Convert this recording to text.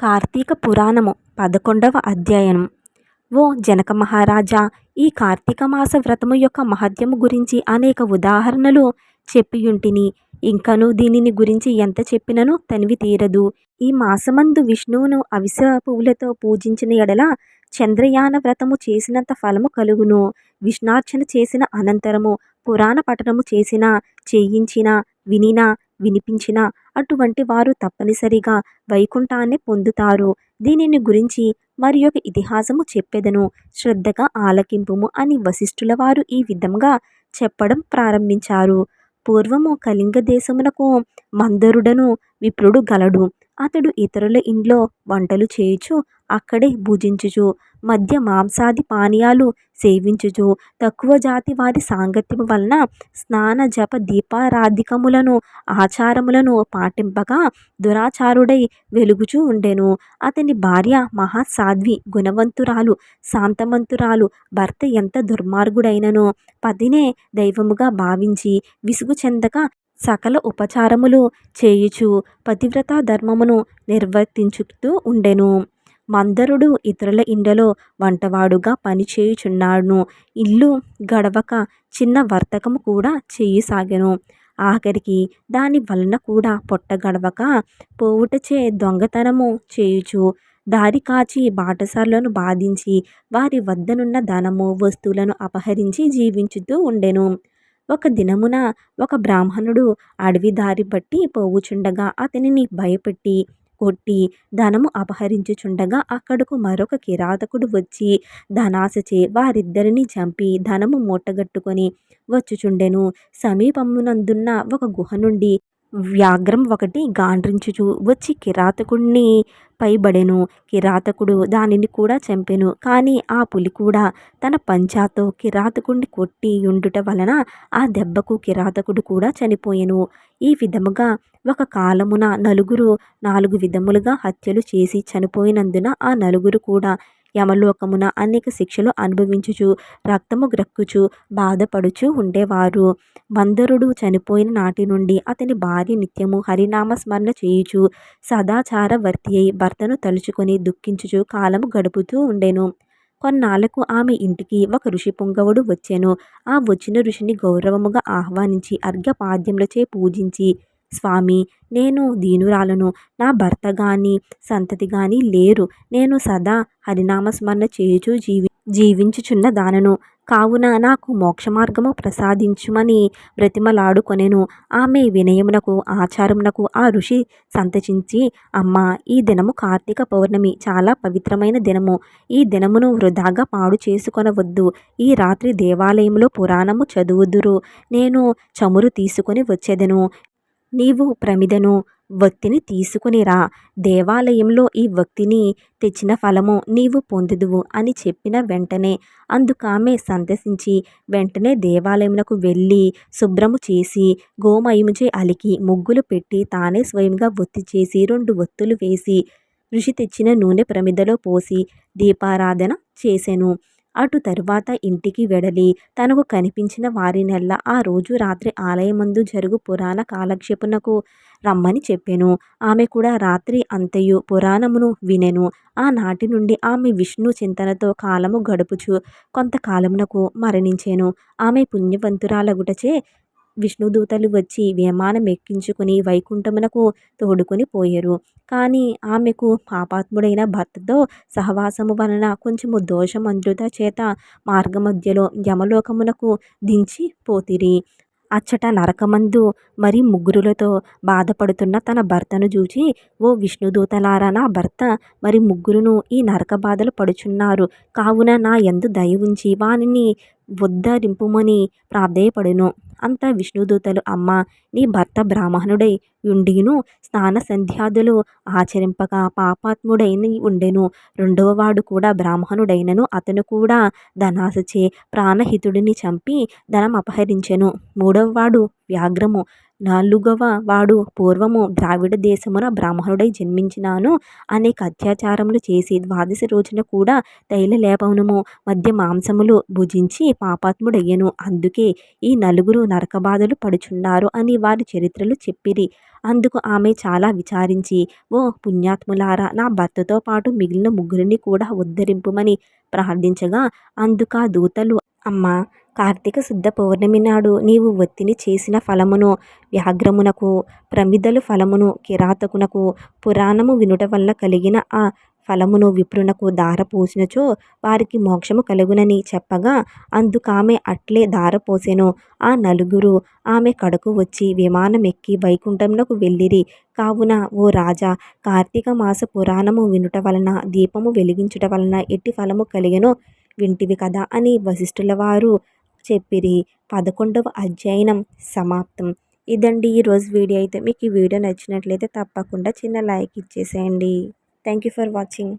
కార్తీక పురాణము పదకొండవ అధ్యాయం ఓ జనక మహారాజా ఈ కార్తీక మాస వ్రతము యొక్క మహత్యము గురించి అనేక ఉదాహరణలు చెప్పియుంటిని. ఇంకను దీనిని గురించి ఎంత చెప్పినను తనివి తీరదు. ఈ మాసమందు విష్ణువును అవిస పువ్వులతో పూజించిన ఎడల చంద్రయాన వ్రతము చేసినంత ఫలము కలుగును. విష్ణార్చన చేసిన అనంతరము పురాణ పఠనము చేసిన చేయించిన వినినా వినిపించిన అటువంటి వారు తప్పనిసరిగా వైకుంఠాన్ని పొందుతారు. దీనిని గురించి మరి ఒక ఇతిహాసము చెప్పెదను. శ్రద్ధగా ఆలకింపుము అని వశిష్ఠుల వారు ఈ విధంగా చెప్పడం ప్రారంభించారు. పూర్వము కళింగ దేశమునకు మందరుడను విప్రుడు గలడు. అతడు ఇతరుల ఇంట్లో వంటలు చేయుచు అక్కడే భుజించుచు మధ్య మాంసాది పానీయాలు సేవించుచు తక్కువ జాతి వారి సాంగత్యము వలన స్నాన జప దీపారాధికములను ఆచారములను పాటింపగా దురాచారుడై వెలుగుచూ ఉండెను. అతని భార్య మహాసాధ్వి గుణవంతురాలు శాంతమంతురాలు భర్త ఎంత దుర్మార్గుడైనను పతినే దైవముగా భావించి విసుగు చెందక సకల ఉపచారములు చేయుచు పతివ్రత ధర్మమును నిర్వర్తించుతూ ఉండెను. మందరుడు ఇతరుల ఇండలో వంటవాడుగా పనిచేయుచున్నాను ఇల్లు గడవక చిన్న వర్తకము కూడా చేయసాగెను. ఆఖరికి దాని వలన కూడా పొట్ట గడవక పోవుటచే దొంగతనము చేయుచు. దారి కాచి బాటసార్లను బాధించి వారి వద్దనున్న ధనము వస్తువులను అపహరించి జీవించుతూ ఉండెను. ఒక దినమున ఒక బ్రాహ్మణుడు అడవి దారి బట్టి పోవుచుండగా అతనిని భయపెట్టి కొట్టి ధనము అపహరించుచుండగా అక్కడకు మరొక కిరాతకుడు వచ్చి ధనాశచే వారిద్దరిని చంపి ధనము మూటగట్టుకొని వచ్చుచుండెను. సమీపమునందున్న ఒక గుహ నుండి వ్యాఘ్రం ఒకటి గాండ్రించుచు వచ్చి కిరాతకుడిని పైబడెను. కిరాతకుడు దానిని కూడా చంపెను. కానీ ఆ పులి కూడా తన పంచాతో కిరాతకుడిని కొట్టి ఉండుట వలన ఆ దెబ్బకు కిరాతకుడు కూడా చనిపోయెను. ఈ విధముగా ఒక కాలమున నలుగురు నాలుగు విధములుగా హత్యలు చేసి చనిపోయినందున ఆ నలుగురు కూడా యమలోకమున అనేక శిక్షలు అనుభవించుచు రక్తము గ్రక్కుచు బాధపడుచు ఉండేవారు. మందరుడు చనిపోయిన నాటి నుండి అతని భార్య నిత్యము హరినామ స్మరణ చేయుచు సదాచారవర్తి అయి భర్తను తలుచుకొని దుఃఖించుచు కాలము గడుపుతూ ఉండెను. కొన్నాళ్ళకు ఆమె ఇంటికి ఒక ఋషి పుంగవుడు వచ్చెను. ఆ వచ్చిన ఋషిని గౌరవముగా ఆహ్వానించి అర్ఘపాద్యములచే పూజించి స్వామి నేను దీనురాలను. నా భర్త గాని సంతతి గాని లేరు. నేను సదా హరినామస్మరణ చేయుచు జీవి జీవించుచున్న దానను. కావున నాకు మోక్ష మార్గము ప్రసాదించుమని బ్రతిమలాడుకొనెను. ఆమె వినయమునకు ఆచారమునకు ఆ ఋషి సంతచించి అమ్మ ఈ దినము కార్తీక పౌర్ణమి చాలా పవిత్రమైన దినము. ఈ దినమును వృధాగా పాడు చేసుకొనవద్దు. ఈ రాత్రి దేవాలయంలో పురాణము చదువుదురు. నేను చమురు తీసుకొని వచ్చేదను. నీవు ప్రమిదను వత్తిని తీసుకునిరా. దేవాలయంలో ఈ వత్తిని తెచ్చిన ఫలము నీవు పొందుదువు అని చెప్పిన వెంటనే అందుకామె సంతసించి వెంటనే దేవాలయమునకు వెళ్ళి శుభ్రము చేసి గోమయముచే అలికి ముగ్గులు పెట్టి తానే స్వయంగా ఒత్తి చేసి రెండు ఒత్తులు వేసి ఋషి తెచ్చిన నూనె ప్రమిదలో పోసి దీపారాధన చేసెను. అటు తరువాత ఇంటికి వెడలి తనకు కనిపించిన వారినెల్లా ఆ రోజు రాత్రి ఆలయమందు జరుగు పురాణ కాలక్షేపునకు రమ్మని చెప్పెను. ఆమె కూడా రాత్రి అంతయు పురాణమును వినెను. ఆనాటి నుండి ఆమె విష్ణు చింతనతో కాలము గడుపుచు కొంతకాలమునకు మరణించెను. ఆమె పుణ్యవంతురాలగుటచే విష్ణుదూతలు వచ్చి విమానం ఎక్కించుకుని వైకుంఠమునకు తోడుకొని పోయారు. కానీ ఆమెకు పాపాత్ముడైన భర్తతో సహవాసము వలన కొంచెము దోషమంద్రుత చేత మార్గమధ్యలో యమలోకమునకు దించి పోతిరి. అచ్చట నరకమందు మరి ముగ్గురులతో బాధపడుతున్న తన భర్తను చూచి ఓ విష్ణుదూతలారా నా భర్త మరి ముగ్గురును ఈ నరక బాధలు పడుచున్నారు. కావున నా ఎందు దయ ఉంచి వానిని ఉద్ధరింపుమని ప్రార్థయపడును. అంతా విష్ణుదూతలు అమ్మ నీ భర్త బ్రాహ్మణుడై ఉండిను స్నాన సంధ్యాదులు ఆచరింపక పాపాత్ముడైన ఉండెను. రెండవవాడు కూడా బ్రాహ్మణుడైనను అతను కూడా ధనాశచే ప్రాణహితుడిని చంపి ధనం అపహరించెను మూడవవాడు వ్యాఘ్రము నాలుగవ వాడు పూర్వము ద్రావిడ దేశమున బ్రాహ్మణుడై జన్మించినాను. అనేక అత్యాచారములు చేసి ద్వాదశి రోజున కూడా తైల లేపనము మధ్య మాంసములు భుజించి పాపాత్ముడయ్యను. అందుకే ఈ నలుగురు నరకబాధలు పడుచున్నారు అని వారి చరిత్రలు చెప్పిరి. అందుకు ఆమె చాలా విచారించి ఓ పుణ్యాత్ములారా నా భర్తతో పాటు మిగిలిన ముగ్గురిని కూడా ఉద్ధరింపుమని ప్రార్థించగా అందుకా దూతలు అమ్మా కార్తీక శుద్ధ పౌర్ణమి నాడు నీవు ఒత్తిని చేసిన ఫలమును వ్యాఘ్రమునకు ప్రమిదలు ఫలమును కిరాతకునకు పురాణము వినుట వల్ల కలిగిన ఆ ఫలమును విప్రునకు దారపోసినచో వారికి మోక్షము కలుగునని చెప్పగా అందుకామె అట్లే దారపోసెను. ఆ నలుగురు ఆమె కడకు వచ్చి విమానం ఎక్కి వెళ్ళిరి. కావున ఓ రాజా కార్తీక మాస పురాణము వినుట వలన దీపము వెలిగించుట వలన ఎట్టి ఫలము కలిగెనో? వింటివి కదా అని వశిష్ఠుల వారు చెప్పిరి. పదకొండవ అధ్యయనం సమాప్తం. ఇదండి ఈరోజు వీడియో. అయితే మీకు ఈ వీడియో నచ్చినట్లయితే తప్పకుండా చిన్న లైక్ ఇచ్చేసేయండి. Thank you for watching.